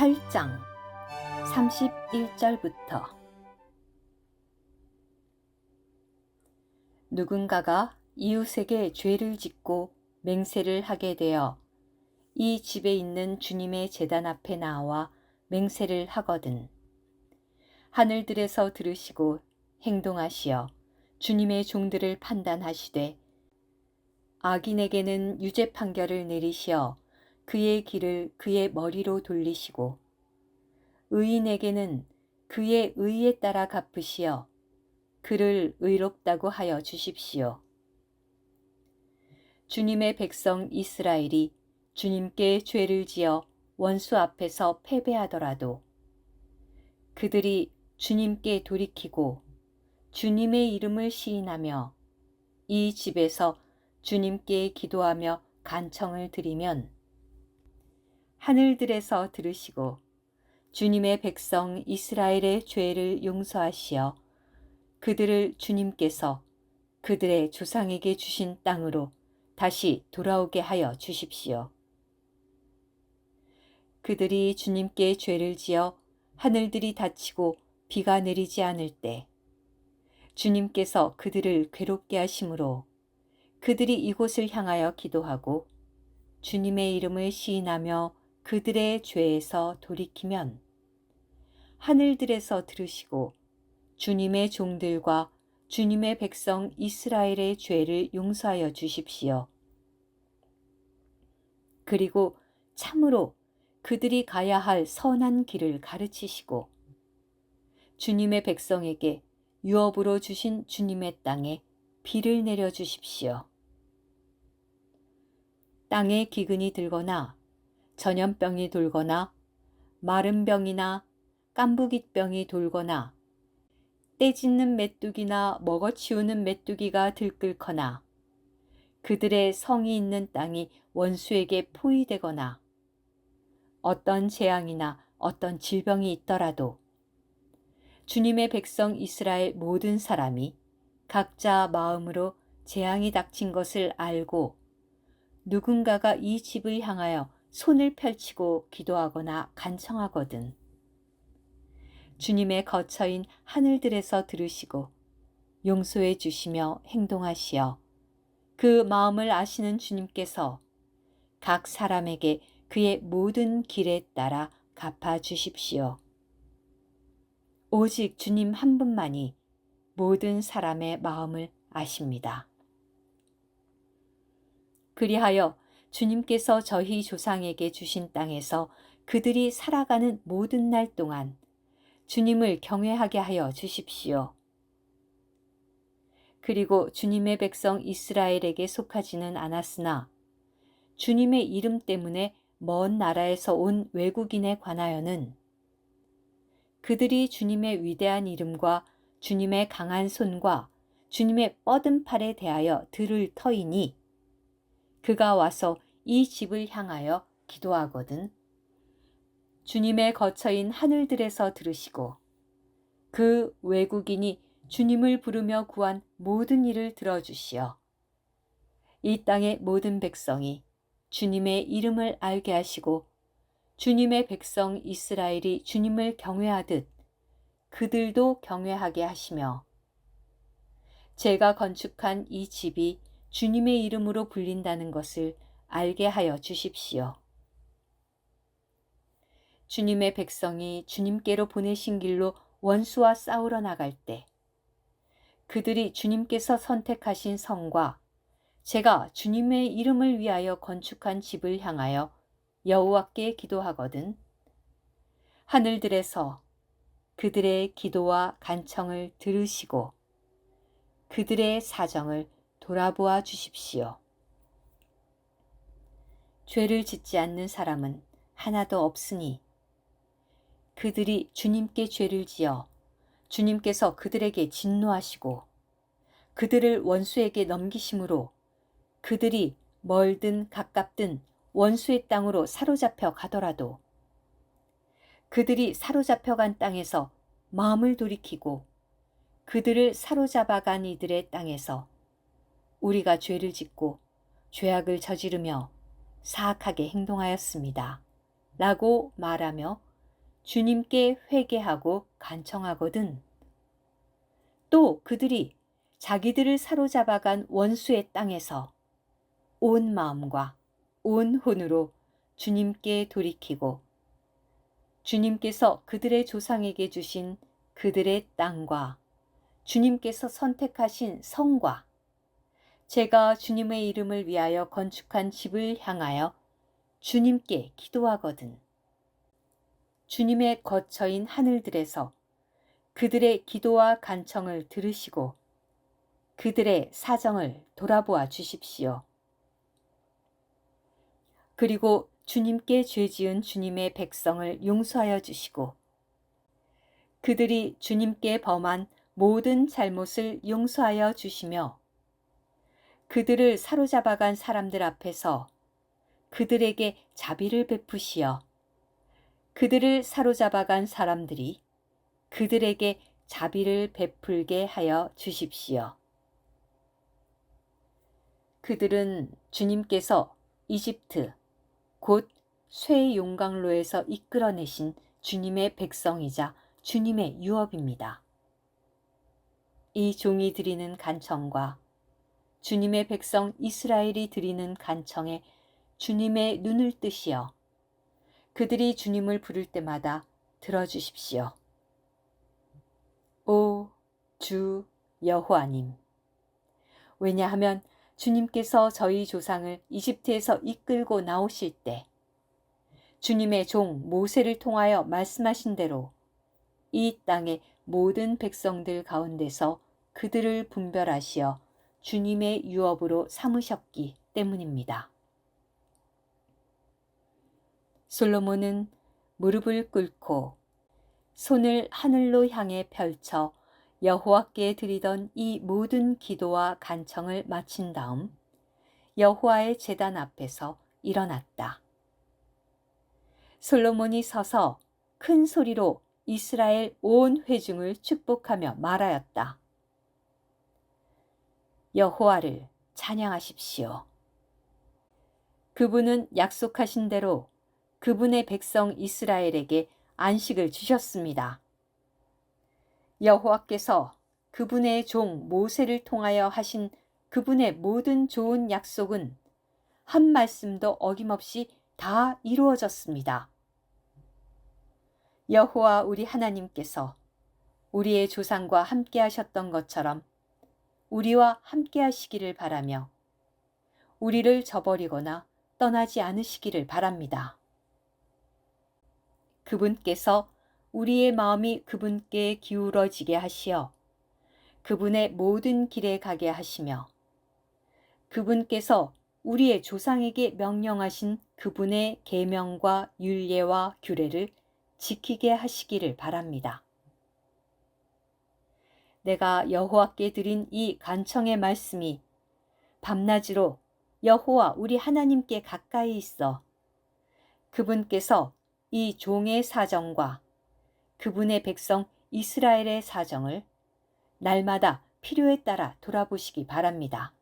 8장 31절부터 누군가가 이웃에게 죄를 짓고 맹세를 하게 되어 이 집에 있는 주님의 재단 앞에 나와 맹세를 하거든. 하늘들에서 들으시고 행동하시어 주님의 종들을 판단하시되 악인에게는 유죄 판결을 내리시어 그의 길을 그의 머리로 돌리시고 의인에게는 그의 의에 따라 갚으시어 그를 의롭다고 하여 주십시오. 주님의 백성 이스라엘이 주님께 죄를 지어 원수 앞에서 패배하더라도 그들이 주님께 돌이키고 주님의 이름을 시인하며 이 집에서 주님께 기도하며 간청을 드리면 하늘들에서 들으시고 주님의 백성 이스라엘의 죄를 용서하시어 그들을 주님께서 그들의 조상에게 주신 땅으로 다시 돌아오게 하여 주십시오. 그들이 주님께 죄를 지어 하늘들이 닫히고 비가 내리지 않을 때 주님께서 그들을 괴롭게 하심으로 그들이 이곳을 향하여 기도하고 주님의 이름을 시인하며 그들의 죄에서 돌이키면 하늘들에서 들으시고 주님의 종들과 주님의 백성 이스라엘의 죄를 용서하여 주십시오. 그리고 참으로 그들이 가야 할 선한 길을 가르치시고 주님의 백성에게 유업으로 주신 주님의 땅에 비를 내려 주십시오. 땅에 기근이 들거나 전염병이 돌거나 마른 병이나 깐부깃병이 돌거나 떼짓는 메뚜기나 먹어치우는 메뚜기가 들끓거나 그들의 성이 있는 땅이 원수에게 포위되거나 어떤 재앙이나 어떤 질병이 있더라도 주님의 백성 이스라엘 모든 사람이 각자 마음으로 재앙이 닥친 것을 알고 누군가가 이 집을 향하여 손을 펼치고 기도하거나 간청하거든. 주님의 거처인 하늘들에서 들으시고 용서해 주시며 행동하시어 그 마음을 아시는 주님께서 각 사람에게 그의 모든 길에 따라 갚아 주십시오. 오직 주님 한 분만이 모든 사람의 마음을 아십니다. 그리하여 주님께서 저희 조상에게 주신 땅에서 그들이 살아가는 모든 날 동안 주님을 경외하게 하여 주십시오. 그리고 주님의 백성 이스라엘에게 속하지는 않았으나 주님의 이름 때문에 먼 나라에서 온 외국인에 관하여는 그들이 주님의 위대한 이름과 주님의 강한 손과 주님의 뻗은 팔에 대하여 들을 터이니 그가 와서 이 집을 향하여 기도하거든. 주님의 거처인 하늘들에서 들으시고 그 외국인이 주님을 부르며 구한 모든 일을 들어주시어 이 땅의 모든 백성이 주님의 이름을 알게 하시고 주님의 백성 이스라엘이 주님을 경외하듯 그들도 경외하게 하시며 제가 건축한 이 집이 주님의 이름으로 불린다는 것을 알게 하여 주십시오. 주님의 백성이 주님께로 보내신 길로 원수와 싸우러 나갈 때 그들이 주님께서 선택하신 성과 제가 주님의 이름을 위하여 건축한 집을 향하여 여호와께 기도하거든 하늘들에서 그들의 기도와 간청을 들으시고 그들의 사정을 돌아보아 주십시오. 죄를 짓지 않는 사람은 하나도 없으니 그들이 주님께 죄를 지어 주님께서 그들에게 진노하시고 그들을 원수에게 넘기심으로 그들이 멀든 가깝든 원수의 땅으로 사로잡혀 가더라도 그들이 사로잡혀 간 땅에서 마음을 돌이키고 그들을 사로잡아 간 이들의 땅에서 우리가 죄를 짓고 죄악을 저지르며 사악하게 행동하였습니다. 라고 말하며 주님께 회개하고 간청하거든. 또 그들이 자기들을 사로잡아간 원수의 땅에서 온 마음과 온 혼으로 주님께 돌이키고 주님께서 그들의 조상에게 주신 그들의 땅과 주님께서 선택하신 성과 제가 주님의 이름을 위하여 건축한 집을 향하여 주님께 기도하거든. 주님의 거처인 하늘들에서 그들의 기도와 간청을 들으시고 그들의 사정을 돌아보아 주십시오. 그리고 주님께 죄 지은 주님의 백성을 용서하여 주시고 그들이 주님께 범한 모든 잘못을 용서하여 주시며 그들을 사로잡아간 사람들 앞에서 그들에게 자비를 베푸시어 그들을 사로잡아간 사람들이 그들에게 자비를 베풀게 하여 주십시오. 그들은 주님께서 이집트 곧쇠 용광로에서 이끌어내신 주님의 백성이자 주님의 유업입니다. 이 종이 드리는 간청과 주님의 백성 이스라엘이 드리는 간청에 주님의 눈을 뜨시어 그들이 주님을 부를 때마다 들어주십시오. 오, 주 여호와님. 왜냐하면 주님께서 저희 조상을 이집트에서 이끌고 나오실 때 주님의 종 모세를 통하여 말씀하신 대로 이 땅의 모든 백성들 가운데서 그들을 분별하시어 주님의 유업으로 삼으셨기 때문입니다. 솔로몬은 무릎을 꿇고 손을 하늘로 향해 펼쳐 여호와께 드리던 이 모든 기도와 간청을 마친 다음 여호와의 제단 앞에서 일어났다. 솔로몬이 서서 큰 소리로 이스라엘 온 회중을 축복하며 말하였다. 여호와를 찬양하십시오. 그분은 약속하신 대로 그분의 백성 이스라엘에게 안식을 주셨습니다. 여호와께서 그분의 종 모세를 통하여 하신 그분의 모든 좋은 약속은 한 말씀도 어김없이 다 이루어졌습니다. 여호와 우리 하나님께서 우리의 조상과 함께 하셨던 것처럼 우리와 함께 하시기를 바라며 우리를 저버리거나 떠나지 않으시기를 바랍니다. 그분께서 우리의 마음이 그분께 기울어지게 하시어 그분의 모든 길에 가게 하시며 그분께서 우리의 조상에게 명령하신 그분의 계명과 율례와 규례를 지키게 하시기를 바랍니다. 내가 여호와께 드린 이 간청의 말씀이 밤낮으로 여호와 우리 하나님께 가까이 있어 그분께서 이 종의 사정과 그분의 백성 이스라엘의 사정을 날마다 필요에 따라 돌아보시기 바랍니다.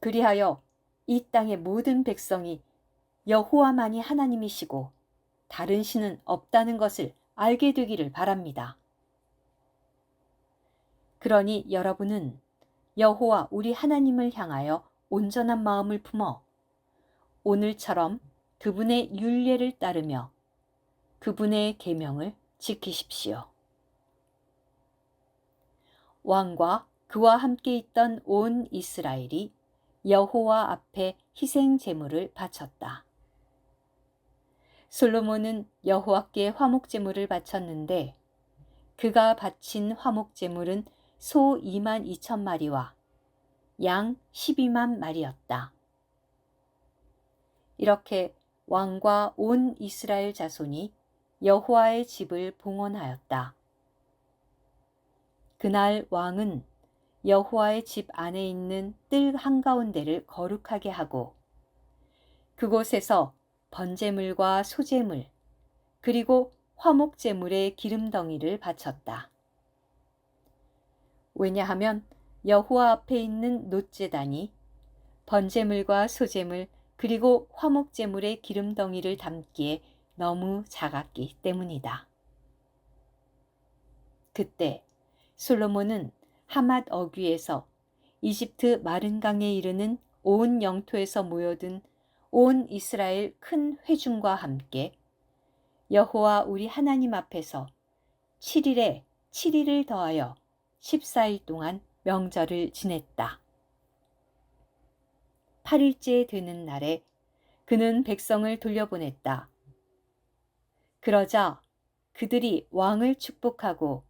그리하여 이 땅의 모든 백성이 여호와만이 하나님이시고 다른 신은 없다는 것을 알게 되기를 바랍니다. 그러니 여러분은 여호와 우리 하나님을 향하여 온전한 마음을 품어 오늘처럼 그분의 율례를 따르며 그분의 계명을 지키십시오. 왕과 그와 함께 있던 온 이스라엘이 여호와 앞에 희생 제물을 바쳤다. 솔로몬은 여호와께 화목 제물을 바쳤는데 그가 바친 화목 제물은 소 2만 2천 마리와 양 12만 마리였다. 이렇게 왕과 온 이스라엘 자손이 여호와의 집을 봉헌하였다. 그날 왕은 여호와의 집 안에 있는 뜰 한가운데를 거룩하게 하고 그곳에서 번제물과 소제물 그리고 화목제물의 기름덩이를 바쳤다. 왜냐하면 여호와 앞에 있는 놋제단이 번제물과 소제물 그리고 화목제물의 기름덩이를 담기에 너무 작았기 때문이다. 그때 솔로몬은 하맛 어귀에서 이집트 마른 강에 이르는 온 영토에서 모여든 온 이스라엘 큰 회중과 함께 여호와 우리 하나님 앞에서 7일에 7일을 더하여 14일 동안 명절을 지냈다. 8일째 되는 날에 그는 백성을 돌려보냈다. 그러자 그들이 왕을 축복하고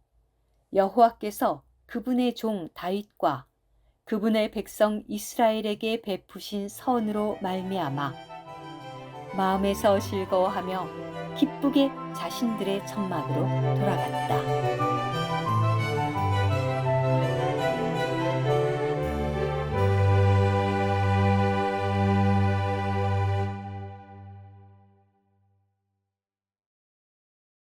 여호와께서 그분의 종 다윗과 그분의 백성 이스라엘에게 베푸신 선으로 말미암아 마음에서 즐거워하며 기쁘게 자신들의 천막으로 돌아갔다.